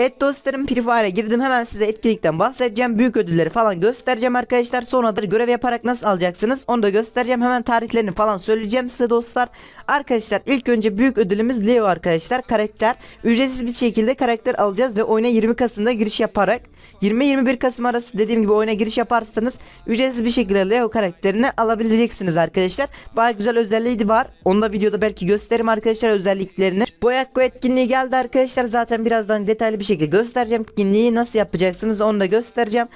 Evet dostlarım Free girdim hemen size etkinlikten bahsedeceğim. Büyük ödülleri falan göstereceğim arkadaşlar. Sonra da görev yaparak nasıl alacaksınız onu da göstereceğim. Hemen tarihlerini falan söyleyeceğim size dostlar. Arkadaşlar ilk önce büyük ödülümüz Leo arkadaşlar. Karakter. Ücretsiz bir şekilde karakter alacağız ve oyuna 20 Kasım'da giriş yaparak 20-21 Kasım arası dediğim gibi oyuna giriş yaparsanız ücretsiz bir şekilde Leo karakterini alabileceksiniz arkadaşlar. Baya güzel özelliği de var. Onu da videoda belki gösteririm arkadaşlar özelliklerini. Boyakko etkinliği geldi arkadaşlar. Zaten birazdan detaylı bir şekilde göstereceğim. Etkinliği nasıl yapacaksınız onu da göstereceğim.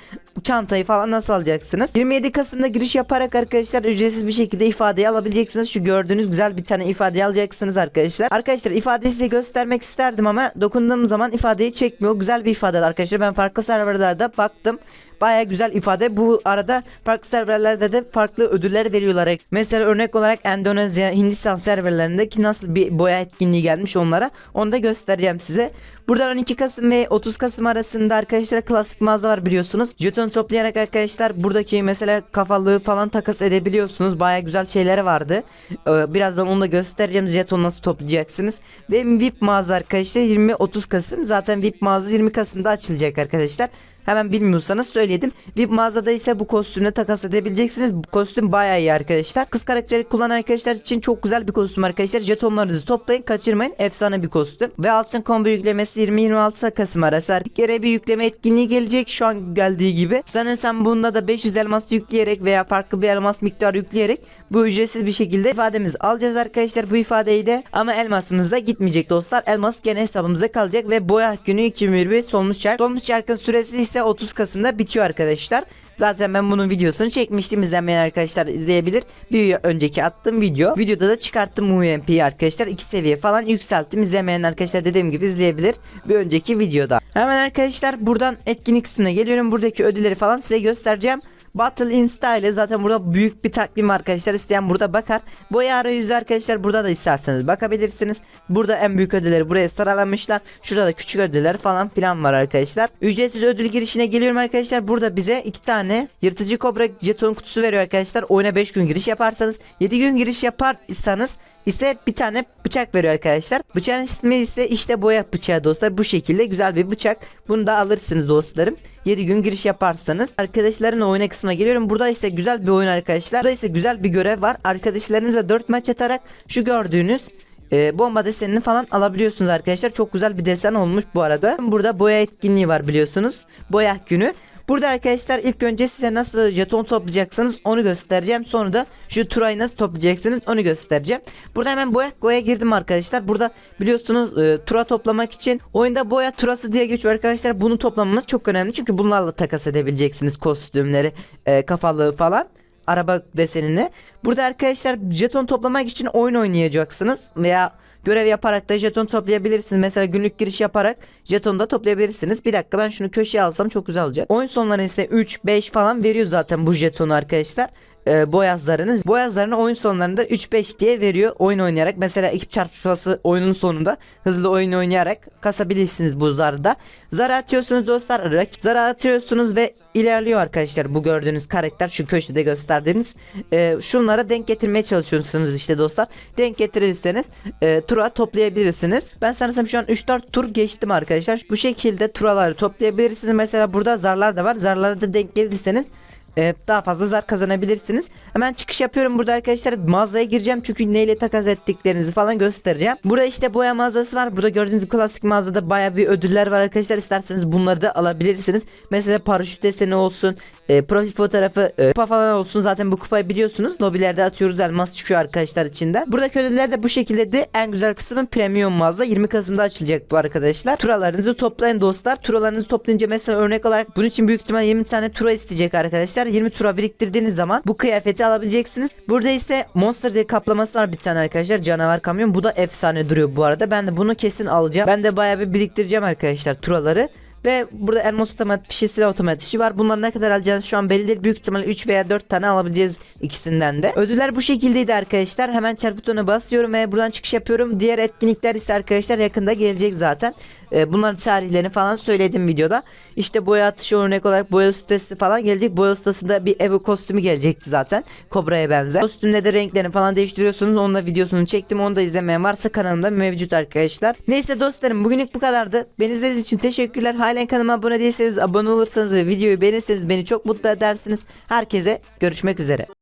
Çantayı falan nasıl alacaksınız. 27 Kasım'da giriş yaparak arkadaşlar ücretsiz bir şekilde ifadeyi alabileceksiniz. Şu gördüğünüz güzel bir tane ifadeyi alacaksınız arkadaşlar. Arkadaşlar ifadeyi size göstermek isterdim ama dokunduğum zaman ifadeyi çekmiyor. Güzel bir ifade arkadaşlar. Ben farklı serverlerde baktım. Baya güzel ifade. Bu arada farklı serverlerde de farklı ödüller veriyorlar. Mesela örnek olarak Endonezya, Hindistan serverlerindeki nasıl bir boya etkinliği gelmiş onlara. Onu da göstereceğim size. Burada 12 Kasım ve 30 Kasım arasında arkadaşlar klasik mağaza var biliyorsunuz. Jeton toplayarak arkadaşlar buradaki mesela kafalığı falan takas edebiliyorsunuz. Baya güzel şeyleri vardı. Ee, birazdan onu da göstereceğim. Jeton nasıl toplayacaksınız. Ve VIP mağaza arkadaşlar 20-30 Kasım. Zaten VIP mağaza 20 Kasım'da açılacak arkadaşlar. Hemen bilmiyorsanız söyledim. VIP mağazada ise bu kostümle takas edebileceksiniz. Bu kostüm bayağı iyi arkadaşlar. Kız karakteri kullanan arkadaşlar için çok güzel bir kostüm arkadaşlar. Jetonlarınızı toplayın kaçırmayın. Efsane bir kostüm. Ve altın combo yüklemesi 20-26 Kasım arası. Bir kere bir yükleme etkinliği gelecek şu an geldiği gibi. Sanırsam bunda da 500 elmas yükleyerek veya farklı bir elmas miktarı yükleyerek bu ücretsiz bir şekilde ifademizi alacağız arkadaşlar bu ifadeyi de. Ama elmasımız da gitmeyecek dostlar. Elmas gene hesabımızda kalacak ve boya günü 2021 solmuş çark. Solmuş çarkın süresi ise 30 Kasım'da bitiyor arkadaşlar. Zaten ben bunun videosunu çekmiştim. İzlemeyen arkadaşlar izleyebilir. Bir önceki attığım video. Videoda da çıkarttım UMP'yi arkadaşlar. iki seviye falan yükselttim. İzlemeyen arkadaşlar dediğim gibi izleyebilir. Bir önceki videoda. Hemen arkadaşlar buradan etkinlik kısmına geliyorum. Buradaki ödülleri falan size göstereceğim. Battle in Style zaten burada büyük bir takvim arkadaşlar isteyen burada bakar. Boya arayüzü arkadaşlar burada da isterseniz bakabilirsiniz. Burada en büyük ödülleri buraya sıralamışlar. Şurada da küçük ödüller falan filan var arkadaşlar. Ücretsiz ödül girişine geliyorum arkadaşlar. Burada bize iki tane yırtıcı kobra jeton kutusu veriyor arkadaşlar. Oyuna 5 gün giriş yaparsanız 7 gün giriş yaparsanız ise bir tane bıçak veriyor arkadaşlar. Bıçağın ismi ise işte boya bıçağı dostlar. Bu şekilde güzel bir bıçak. Bunu da alırsınız dostlarım. 7 gün giriş yaparsanız. Arkadaşların oyuna kısmına geliyorum. Burada ise güzel bir oyun arkadaşlar. Burada ise güzel bir görev var. Arkadaşlarınızla 4 maç atarak şu gördüğünüz e, bomba desenini falan alabiliyorsunuz arkadaşlar. Çok güzel bir desen olmuş bu arada. Burada boya etkinliği var biliyorsunuz. Boya günü. Burada arkadaşlar ilk önce size nasıl jeton toplayacaksınız onu göstereceğim. Sonra da şu turayı nasıl toplayacaksınız onu göstereceğim. Burada hemen boya goya girdim arkadaşlar. Burada biliyorsunuz e, tura toplamak için oyunda boya turası diye geçiyor arkadaşlar. Bunu toplamamız çok önemli. Çünkü bunlarla takas edebileceksiniz kostümleri, e, kafalığı falan araba desenini. Burada arkadaşlar jeton toplamak için oyun oynayacaksınız veya görev yaparak da jeton toplayabilirsiniz. Mesela günlük giriş yaparak jeton da toplayabilirsiniz. Bir dakika ben şunu köşeye alsam çok güzel olacak. Oyun sonları ise 3, 5 falan veriyor zaten bu jetonu arkadaşlar e, boyazlarını. Boyazlarını oyun sonlarında 3-5 diye veriyor oyun oynayarak. Mesela ekip çarpışması oyunun sonunda hızlı oyun oynayarak kasabilirsiniz bu zarda. Zar atıyorsunuz dostlar. Rak zar atıyorsunuz ve ilerliyor arkadaşlar bu gördüğünüz karakter şu köşede gösterdiğiniz. E, şunlara denk getirmeye çalışıyorsunuz işte dostlar. Denk getirirseniz e, tura toplayabilirsiniz. Ben sanırsam şu an 3-4 tur geçtim arkadaşlar. Bu şekilde turaları toplayabilirsiniz. Mesela burada zarlar da var. Zarlara da denk gelirseniz e, daha fazla zar kazanabilirsiniz. Hemen çıkış yapıyorum burada arkadaşlar. Mağazaya gireceğim çünkü neyle takas ettiklerinizi falan göstereceğim. Burada işte boya mağazası var. Burada gördüğünüz klasik mağazada baya bir ödüller var arkadaşlar. İsterseniz bunları da alabilirsiniz. Mesela paraşüt deseni olsun. E, profil fotoğrafı e, kupa falan olsun. Zaten bu kupayı biliyorsunuz. Lobilerde atıyoruz. Elmas çıkıyor arkadaşlar içinde. Buradaki ödüller de bu şekilde de en güzel kısmı premium mağaza. 20 Kasım'da açılacak bu arkadaşlar. Turalarınızı toplayın dostlar. Turalarınızı toplayınca mesela örnek olarak bunun için büyük ihtimal 20 tane tura isteyecek arkadaşlar. 20 tura biriktirdiğiniz zaman bu kıyafeti alabileceksiniz. Burada ise Monster diye kaplaması var bir tane arkadaşlar. Canavar kamyon. Bu da efsane duruyor bu arada. Ben de bunu kesin alacağım. Ben de bayağı bir biriktireceğim arkadaşlar turaları. Ve burada elmas otomatik fişi silah otomatik var. Bunları ne kadar alacağınız şu an belli değil. Büyük ihtimalle 3 veya 4 tane alabileceğiz ikisinden de. Ödüller bu şekildeydi arkadaşlar. Hemen çarpı butonuna basıyorum ve buradan çıkış yapıyorum. Diğer etkinlikler ise arkadaşlar yakında gelecek zaten. E, bunların tarihlerini falan söyledim videoda. İşte boya atışı örnek olarak boya ustası falan gelecek. Boya ustasında bir Evo kostümü gelecekti zaten. Kobra'ya benzer. Kostümde de renklerini falan değiştiriyorsunuz. Onunla videosunu çektim. Onu da izlemeyen varsa kanalımda mevcut arkadaşlar. Neyse dostlarım bugünlük bu kadardı. Beni izlediğiniz için teşekkürler. Halen kanalıma abone değilseniz abone olursanız ve videoyu beğenirseniz beni çok mutlu edersiniz. Herkese görüşmek üzere.